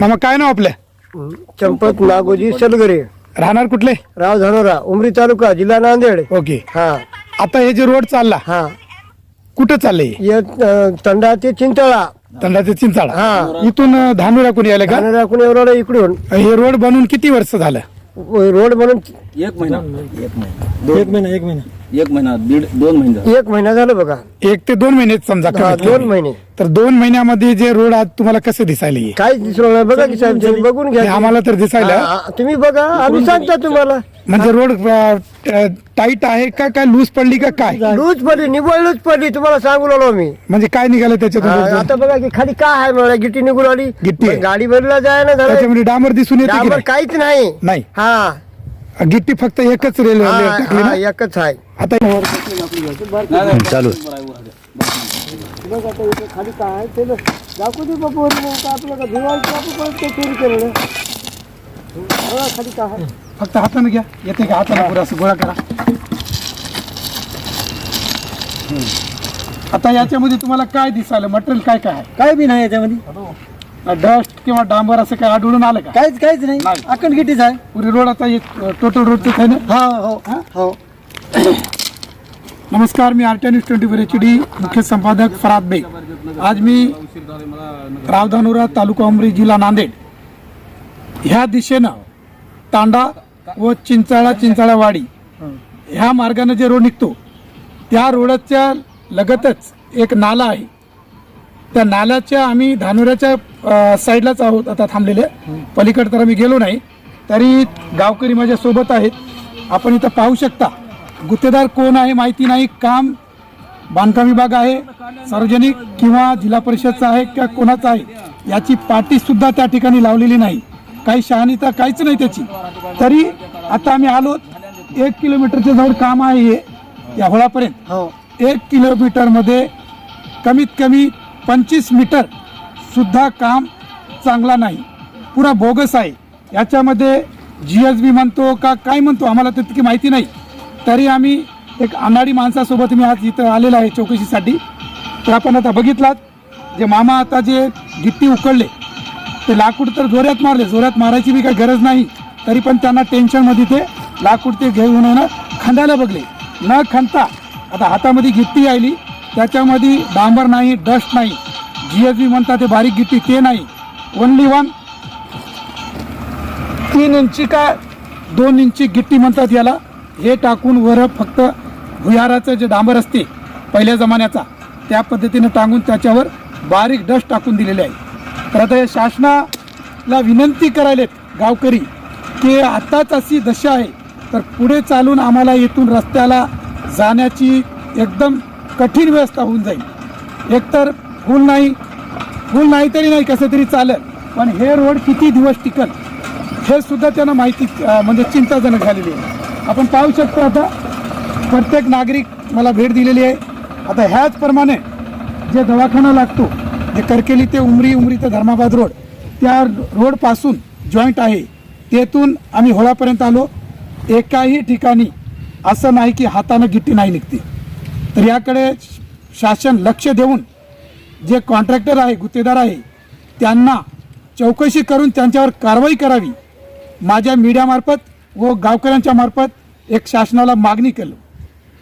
मामा काय नाव आपलं? चंपत नागोजी सलगरे राहणार कुठले? राव धनोरा उमरी तालुका जिल्हा नांदेड. ओके. हा. आता हे जे रोड चालला हा. कुठं चाललंय? ये अं, तंडा ते चिंतळा. तंडाचे चिंचाळा. हा. इथून धानुरा कोणी यायला का? धानोरा कुणी एवढा इकडून हे रोड बनवून किती वर्ष झालं? रोड म्हणून एक महिना. एक महिना. एक महिना एक महिना. एक महिना दीड दोन महिना एक महिना झालं बघा. एक ते दोन महिने समजा हा, कमीत दोन कमी. महिने. तर दोन महिन्यामध्ये जे रोड आज तुम्हाला कसे दिसायला? ये काहीच दिसलं नाही बघा की साहेब तुम्ही बघून घ्या. हे आम्हाला तर दिसायला. हा, हा, तुम्ही बघा आम्ही सांगता तुम्हाला. म्हणजे रोड टाईट आहे का काय लूज पडली का काय? लूज पडली निवड लूज पडली तुम्हाला सांगू लागलो मी. म्हणजे काय निघालं त्याच्यातून? हा, आता बघा की खाली काय आहे मला गिट्टी निघून आली. गिट्टी आहे. गाडी भरला जाय ना झालं. त्याच्यामध्ये डांबर दिसून येते की डांबर नाही? काहीच नाही. नाही. हा. गिट्टी फक्त एकच रेल्वे हा, टाकली हा, ना एकच आहे. आता चालू खाली काय आहे ते दाखवू दे बाबू आपलं का दिवाळीचं आपण परत ते चोरी केलं ना. बघा खाली काय आहे. फक्त हाताने घ्या. येते का? हाताने पुरा असं गोळा करा. आता याच्यामध्ये तुम्हाला काय दिसायला? मटेरियल काय काय काय बी नाही याच्यामध्ये. डस्ट किंवा डांबर असं काय आढळून आलं का? काहीच काहीच नाही. नाही. अखंड आहे. पुरी रोड आता टोटल रोडचं आहे ना? हा हो. हो? नमस्कार मी R T news twenty four H D मुख्य संपादक फराद बेग. आज मी रावधानुरा तालुका उमरी जिल्हा नांदेड. ह्या दिशेनं तांडा व चिंचाळा चिंचाळावाडी ह्या मार्गाने जे रोड निघतो त्या रोडच्या लगतच एक नाला आहे. त्या नाल्याच्या आम्ही धानुऱ्याच्या साईडलाच आहोत आता थांबलेले. पलीकडे तर आम्ही गेलो नाही. तरी गावकरी माझ्या सोबत आहेत. आपण इथं पाहू शकता. गुत्तेदार कोण आहे माहिती नाही. काम बांधकाम विभाग आहे सार्वजनिक किंवा जिल्हा परिषदचा आहे किंवा कोणाचा आहे याची पाटी सुद्धा त्या ठिकाणी लावलेली नाही. काही शहानिता काहीच नाही त्याची. तरी आता आम्ही आलो एक किलोमीटरच्या जवळ काम आहे हे या होळापर्यंत. हो. एक किलोमीटरमध्ये कमीत कमी पंचवीस मीटर सुद्धा काम चांगला नाही. पुरा बोगस आहे. याच्यामध्ये जी एस बी म्हणतो का काय म्हणतो आम्हाला तर तितकी माहिती नाही. तरी आम्ही एक अनाडी माणसासोबत मी आज इथं आलेलो आहे चौकशीसाठी. तर आपण आता बघितलात. जे मामा आता जे गिट्टी उकळले ते लाकूड तर जोऱ्यात मारले. जोऱ्यात मारायची बी काही गरज नाही. तरी पण त्यांना टेन्शनमध्ये ते लाकूड ते घेऊन आहे खांद्याला बघले. न खणता आता हातामध्ये गिट्टी आली. त्याच्यामध्ये डांबर नाही डस्ट नाही. जी एस बी म्हणतात ते बारीक गिट्टी ते नाही. ओनली वन तीन इंची का दोन इंची गिट्टी म्हणतात याला. हे टाकून वर फक्त भुयाराचं जे डांबर असते पहिल्या जमान्याचा त्या पद्धतीनं टांगून त्याच्यावर बारीक डस्ट टाकून दिलेले आहे. तर आता शासनाला विनंती करायलेत गावकरी की आत्ताच अशी दशा आहे तर पुढे चालून आम्हाला इथून रस्त्याला जाण्याची एकदम कठीण व्यवस्था होऊन जाईल. एकतर फुल नाही फुल नाही तरी नाही कसं तरी चालेल. पण हे रोड किती दिवस टिकल हे सुद्धा त्यांना माहिती म्हणजे चिंताजनक झालेली आहे. आपण पाहू शकतो आता प्रत्येक नागरिक मला भेट दिलेली आहे. आता ह्याचप्रमाणे जे दवाखाना लागतो जे करकेली ते उमरी उमरी ते धर्माबाद रोड त्या रोडपासून जॉईंट आहे. तेथून आम्ही होळापर्यंत आलो. एकाही ठिकाणी असं नाही की हातानं गिट्टी नाही निघते. तर याकडे शासन लक्ष देऊन जे कॉन्ट्रॅक्टर आहे गुत्तेदार आहे त्यांना चौकशी करून त्यांच्यावर कारवाई करावी. माझ्या मीडियामार्फत व गावकऱ्यांच्या मार्फत एक शासनाला मागणी केलं.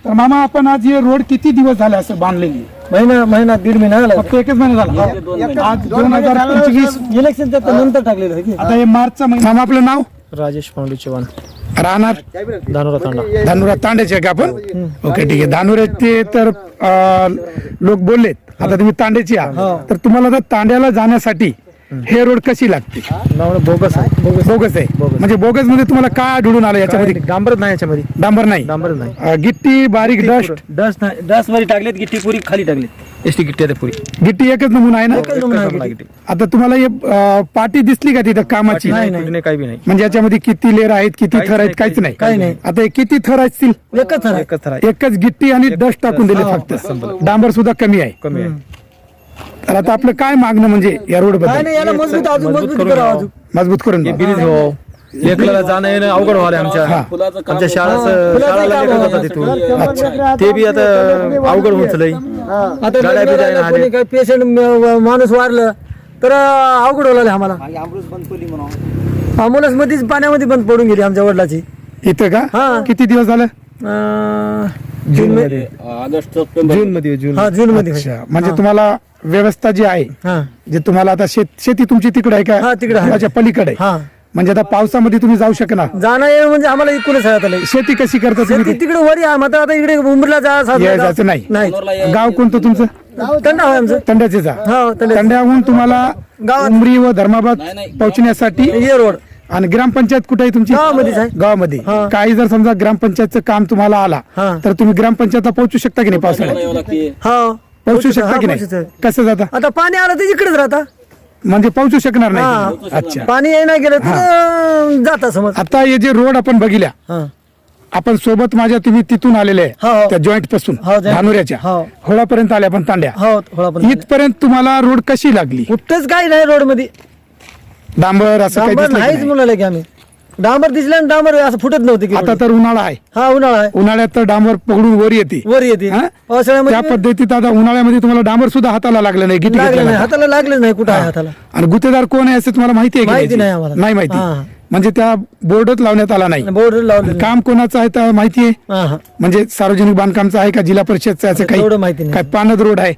तर मामा आपण आज हे रोड किती दिवस झाले असं बांधलेली? महिना महिना दीड महिना झाला. फक्त एकच महिना झाला. आज दोन हजार पंचवीस. इलेक्शनच्या नंतर टाकलेलं आहे आता हे मार्चचा महिना. मामा आपलं नाव? राजेश पांडे चव्हाण. राहणार? धानुरा तांडा. धानुरा तांड्याचे आहे का आपण? ओके ठीक आहे. धानुऱ्याचे तर लोक बोललेत. आता तुम्ही तांड्याची आहात. तर तुम्हाला तर तांड्याला जाण्यासाठी हे रोड कशी लागते? नाव बोगस आहे. Bogus bogus. आहे म्हणजे बोगसमध्ये तुम्हाला काय आढळून आलं याच्यामध्ये? डांबरच नाही याच्यामध्ये. डांबर नाही. डांबरच नाही. अं, गिट्टी बारीक डस्ट डस्ट नाही. डस्टमध्ये टाकलेत गिट्टी पुरी खाली टाकलेत. एसटी गिट्टी आहे पुरी. गिट्टी एकच नमुना आहे ना? आता तुम्हाला हे अं, पाटी दिसली का तिथं कामाची? नाही नाही काही बी नाही. म्हणजे याच्यामध्ये किती लेअर आहेत किती थर आहेत काहीच नाही? काही नाही. आता हे किती थर असतील? एकच आहे. एकच थर आहे. एकच गिट्टी आणि डस्ट टाकून दिले फक्त. डांबर सुद्धा कमी आहे. कमी आहे. तर आता आपलं काय मागणं म्हणजे या रोड काय बद्दल? नाही याला मजबूत अजून मजबूत मजबूत करून करावं घ्यावं. अजून. मजबूत करून द्या. ब्रिज हो. लेकराला जाणं येणं अवघड व्हायला आमच्या आमच्या फुलाचं शाळाला लेकरं. जातात तिथून अच्छा. ते बी आता अवघड होत चाललंय. आता गाड्या बी लग्न जायला राहिलं, कोणी काही पेशंट माणूस वारलं तर अं, अवघड होणार आम्हाला. अमोलच मध्येच पाण्यामध्ये बंद पडून गेली आमच्या वडिलाची. इथं का? हा. किती दिवस झालं? जून मध्ये. August September. जून मध्ये जून. हा जून मध्ये अच्छा. म्हणजे तुम्हाला व्यवस्था जी आहे हा. जे तुम्हाला आता शेत शेती तुमची तिकडे आहे का? हा, तिकडे आहे. त्याच्या पलीकडे आहे. हा. म्हणजे आता पावसामध्ये तुम्ही जाऊ शकणार. जाणं येणं म्हणजे आम्हाला इकडूनच आहे आता लई. शेती कशी करता तुम्ही शेती तिकडे वरी आहे मात्र आता इकडे उंबरला जा सासवड या जा. जायचं नाही. नाही. गाव कोणतं तुमचं? थंड आहे आमचं. तंड्याचे जा हो तंड्याहून तुम्हाला. उमरी व धर्माबाद. पोहोचण्यासाठी ये रोड. आणि ग्रामपंचायत कुठे आहे तुमची? गावामध्येच आहे. गावामध्ये. हा. काही जर समजा ग्रामपंचायतचं काम तुम्हाला आला हा. तर तुम्ही ग्रामपंचायतला पोहोचू शकता की नाही पावसाळ्यात? हो. पोहोचू शकता की नाही? पोहोचू कसं जाता? आता पाणी आलं तर इकडेच राहता. म्हणजे पोहोचू शकणार हा. नाही अच्छा. पाणी येईना गेलं तर जाता समज. आता हे जे रोड आपण बघितल्या हा. आपण सोबत माझ्या तुम्ही तिथून आलेले आहे हो, हो. त्या जॉईंटपासून हो, joint. धानुऱ्याच्या. हो. होळापर्यंत आल्या आपण तांड्या. हो थोडा पण इथपर्यंत तुम्हाला रोड कशी लागली? कुठंच काही नाही रोडमध्ये डांबर असं काही डांबर दिसलं की नाहीच नाही? म्हणाले की आम्ही डांबर दिसलं आणि डांबर असं फुटत नव्हते की आता. तर उन्हाळा आहे हा उन्हाळा आहे उन्हाळ्यात तर डांबर पकडून वर येते वर येते हा? त्या पावसाळ्यामध्ये पद्धतीत आता उन्हाळ्यामध्ये तुम्हाला डांबर सुद्धा हाताला लागलं नाही गिटी लागलं नाही. हाताला लागलं नाही कुठं आहे हाताला आणि गुत्तेदार कोण आहे असं तुम्हाला माहिती आहे की माहिती? नाही आम्हाला. नाही माहिती हा. म्हणजे त्या बोर्डच लावण्यात आला नाही बोर्ड लावलं काम कोणाचं आहे तर माहिती आहे हा हा म्हणजे सार्वजनिक बांधकामचं आहे का जिल्हा परिषदचं असं काही तेवढं माहिती नाही. काय पानद रोड आहे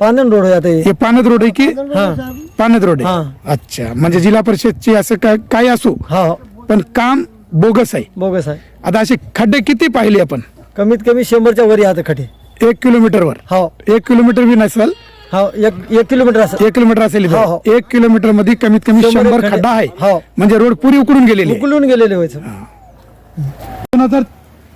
पांदन रोड आहे आता हे. हे पानद रोड आहे की? हा. पानद रोड आहे. हा. अच्छा. म्हणजे जिल्हा परिषदची असं काय काय असो. हा. हो पण काम बोगस आहे. बोगस आहे. आता असे खड्डे किती पाहिले आपण? कमीत कमी शंभरच्या वरी आता खटे एक किलोमीटरवर हो. एक किलोमीटर बी नसेल. हो एक एक किलोमीटर असं एक किलोमीटर असेल इथं. हो, हो. एक किलोमीटरमध्ये कमीत कमी शंभर शंभर खड्डे. खड्डा आहे. हो. म्हणजे रोड पुरी उकडून गेलेली आहे. उकलून गेलेले व्हायचं दोन हजार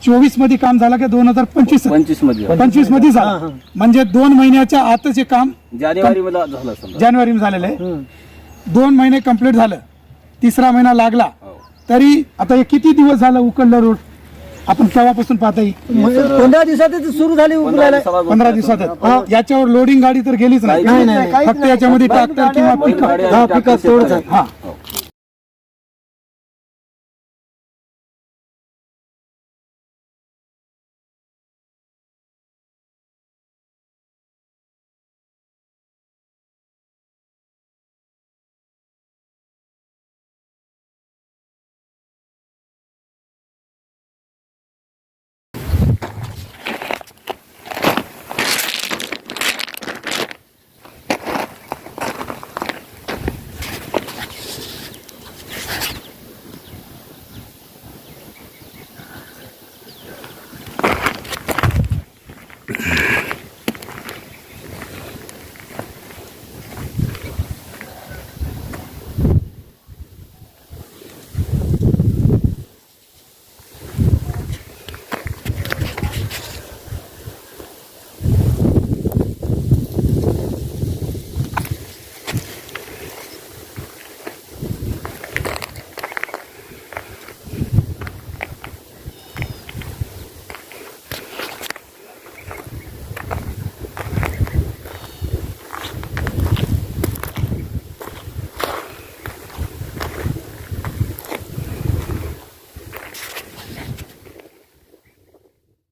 चोवीसमध्ये काम झालं का दोन हजार पंचवीस? पंचवीसमध्ये पंचवीसमध्ये हा, झालं हा. म्हणजे दोन महिन्याच्या आतच हे काम जानेवारी मध्ये झालं समजा. जानेवारी झालेलं आहे. दोन महिने कंप्लीट झालं. तिसरा महिना लागला. हो. तरी आता हे किती दिवस झालं उकडलं रोड आपण केव्हापासून पाहता येईल म्हणजे पंधरा दिवसातच सुरू झाली पंधरा दिवसातच. याच्यावर लोडिंग गाडी तर गेलीच नाही. फक्त याच्यामध्ये ट्रॅक्टर किंवा पिकअप